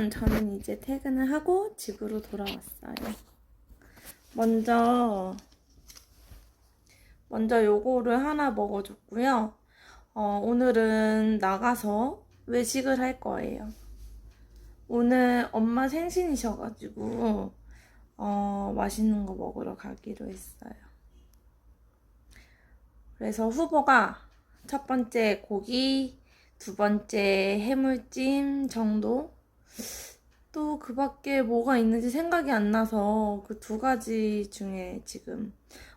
여러분, 저는 이제 퇴근을 하고 집으로 돌아왔어요. 먼저, 먼저 요거를 하나 먹어줬고요. 어, 오늘은 나가서 외식을 할 거예요. 오늘 엄마 생신이셔가지고, 어, 맛있는 거 먹으러 가기로 했어요. 그래서 후보가 첫 번째 고기, 두 번째 해물찜 정도? 또 그 밖에 뭐가 있는지 생각이 안 나서 그 두 가지 중에 지금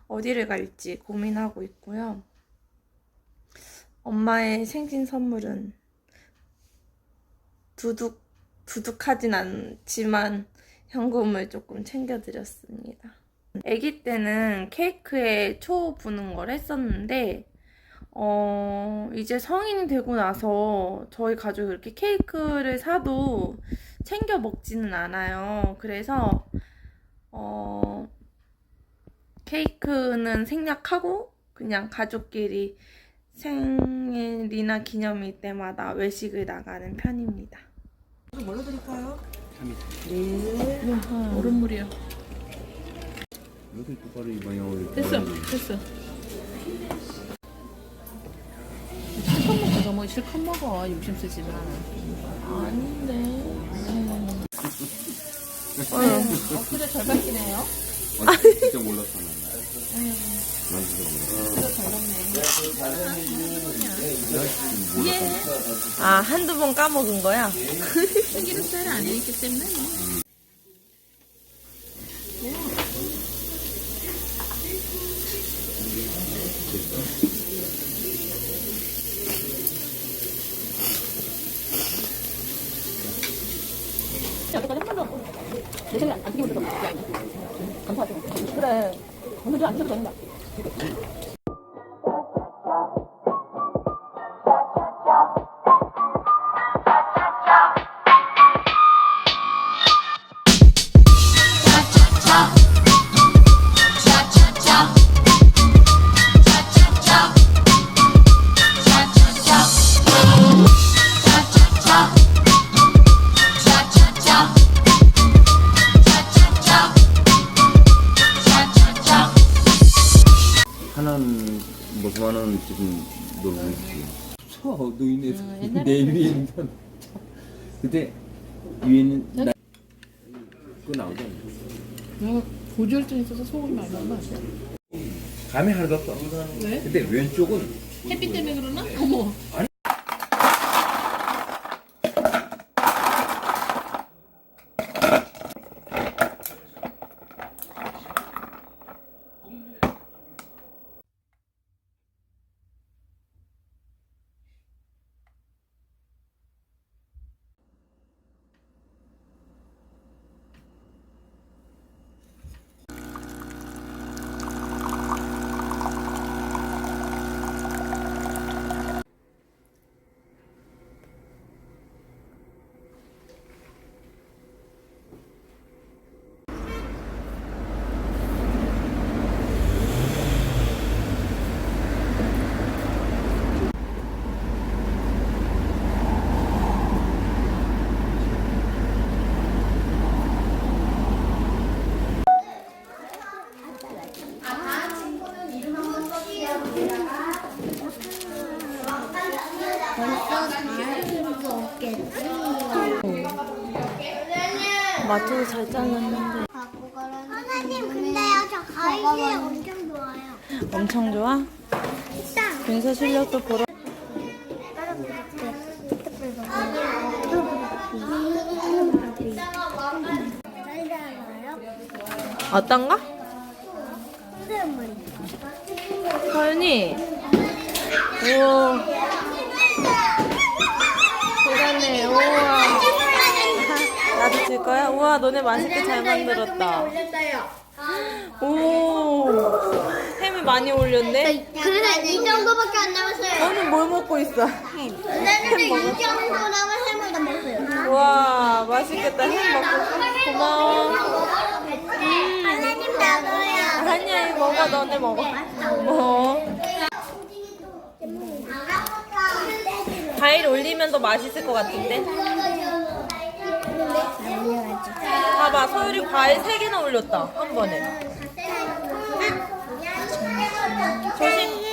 어디를 갈지 고민하고 있고요. 엄마의 생신 선물은 두둑, 두둑하진 않지만 현금을 조금 챙겨드렸습니다. 아기 때는 케이크에 초 부는 걸 했었는데 어, 이제 성인이 되고 나서 저희 가족이 그렇게 케이크를 사도 챙겨 먹지는 않아요. 그래서, 어, 케이크는 생략하고 그냥 가족끼리 생일이나 기념일 때마다 외식을 나가는 편입니다. 뭘로 드릴까요? 얼음물이요. 요새 똑바로 이봐요. 됐어, 됐어. 뭐 실컷 먹어 욕심 쓰지 마. 아닌데. 어, 그래 잘 바뀌네요. 아, 진짜 몰랐잖아. 난 진짜 몰랐어. 아, 한두 번 까먹은 거야? 생기는 스타일 아니기 때문에 뭐. 여기까지 한 번도 내 생각 안 튀기고 들어. 감사하죠. 그래. 오늘도 안 노인네 내 위에 있는 사람. 근데 위에 있는 나 그거 나오잖아. 내가 고지혈증 있어서 소금이 많이 나면 안 돼. 감이 하나도 없어. 왜? 근데 왼쪽은 햇빛 때문에 그러나? 어머. 맞춰서 잘 잘랐는데 선생님 근데요 저 가위질 엄청 좋아요. 엄청 좋아? 군사 실력도 보러 어떤가? 서윤이 우와 대단해 우와 줄 거야? 우와 너네 맛있게 잘 만들었다 오 햄을 많이 올렸네 그래서 이 정도밖에 안 남았어요. 너는 뭘 먹고 있어? 근데 이 정도 남은 햄을 다 먹었어요. 우와 맛있겠다 햄 먹고 고마워 하나님 나도요. 한이야 이거 먹어 너네 먹어 어. 과일 올리면 더 맛있을 것 같은데 봐봐 소율이 과일 3개나 올렸다 한 번에. 조심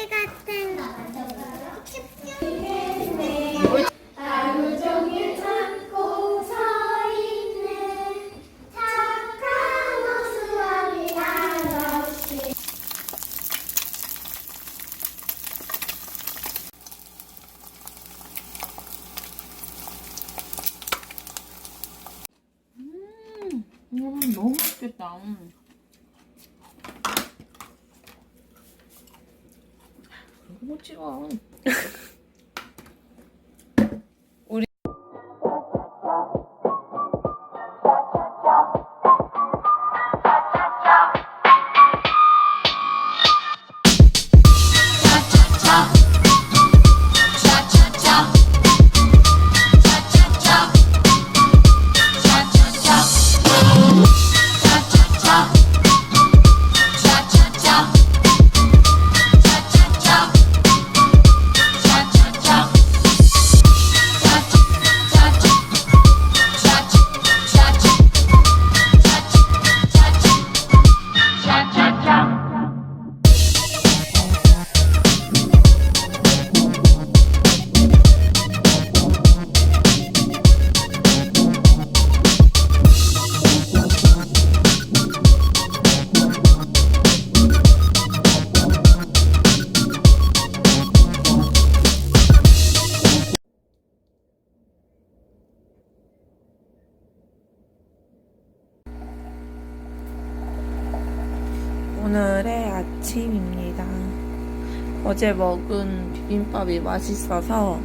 어제 먹은 비빔밥이 맛있어서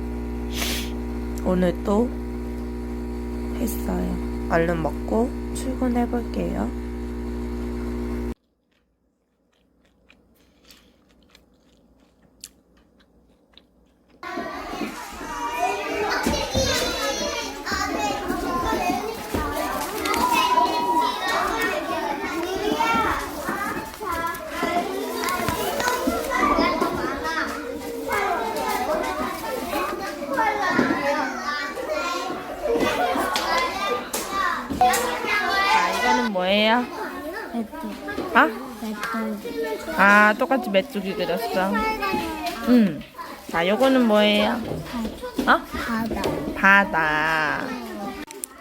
오늘 또 했어요. 얼른 먹고 출근해 볼게요. 아? 아, 똑같이 메뚜기 그렸어. 음. 자, 요거는 뭐예요? 어? 바다. 바다.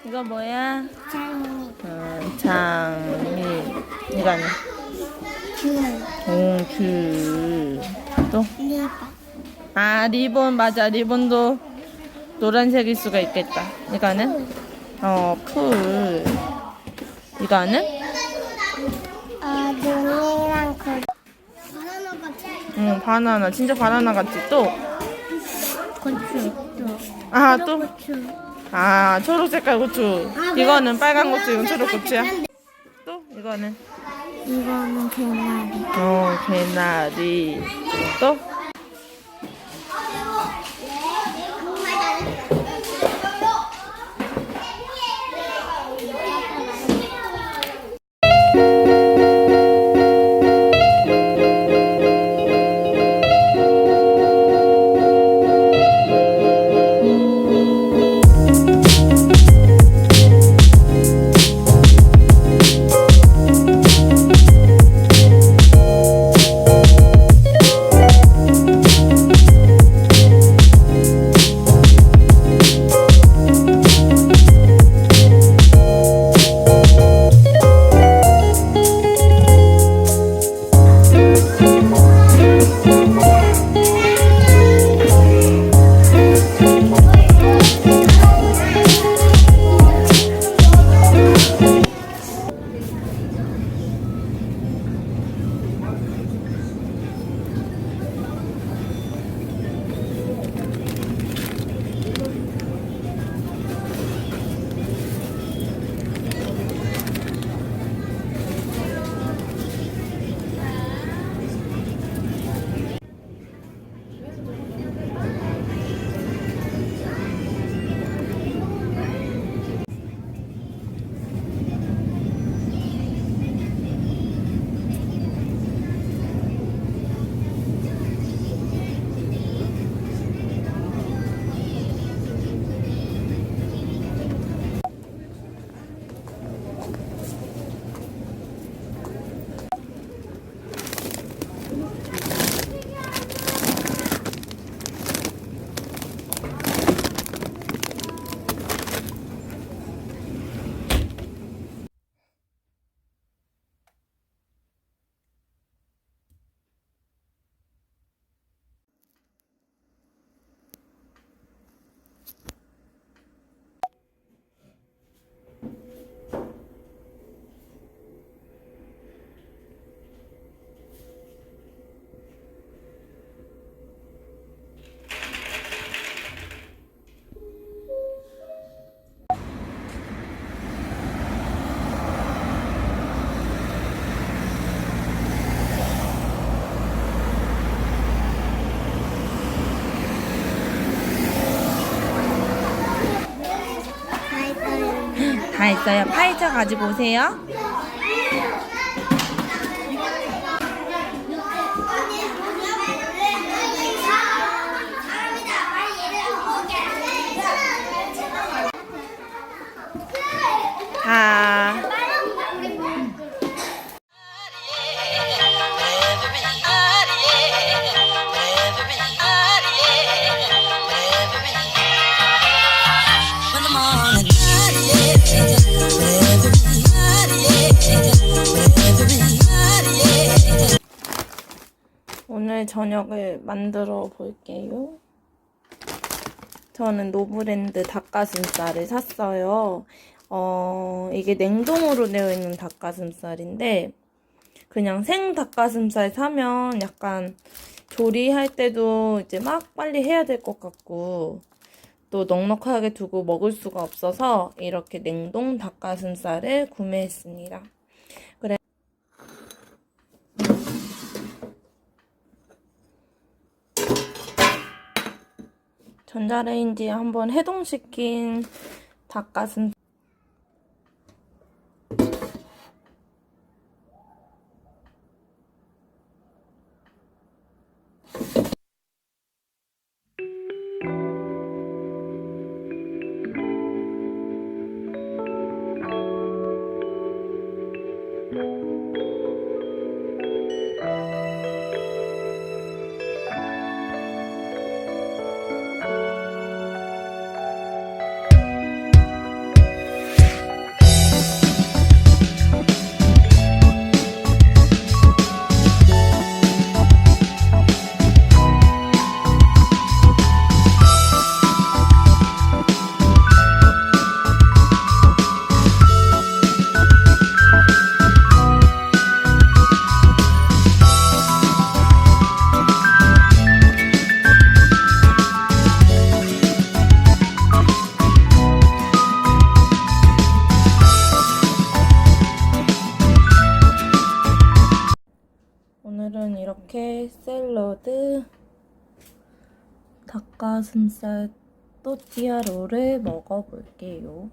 이거 뭐야? 장미. 어, 장미. 이거는 귤. 공주. 또? 리바. 아, 리본 맞아. 리본도 노란색일 수가 있겠다. 이거는 어, 풀. 이거는 아, 그. 바나나. 응, 바나나. 진짜 바나나 같지? 또? 고추. 또. 아, 또? 고추. 아, 초록 색깔 고추. 이거는 빨간 고추, 이건 초록 고추야. 또? 이거는? 이거는 개나리. 어, 개나리. 또? 있어요. 파이저 가지고 오세요. 아. 오늘 저녁을 만들어 볼게요. 저는 노브랜드 닭가슴살을 샀어요. 어, 이게 냉동으로 되어 있는 닭가슴살인데, 그냥 생 닭가슴살 사면 약간 조리할 때도 이제 막 빨리 해야 될 것 같고, 또 넉넉하게 두고 먹을 수가 없어서 이렇게 냉동 닭가슴살을 구매했습니다. 전자레인지에 한번 해동시킨 닭가슴 오늘은 이렇게 샐러드 닭가슴살 또띠아로를 먹어볼게요.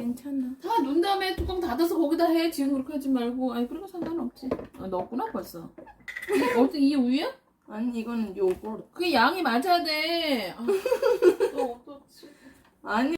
괜찮아. 다 눈 다음에 뚜껑 닫아서 거기다 해. 지금 그렇게 하지 말고. 아니 그래도 상관없지. 아, 넣었구나 벌써. 어떻게 이 우유야? 아니, 이거는 요거트. 그게 양이 맞아야 돼. 아, 또 어떡지? 아니.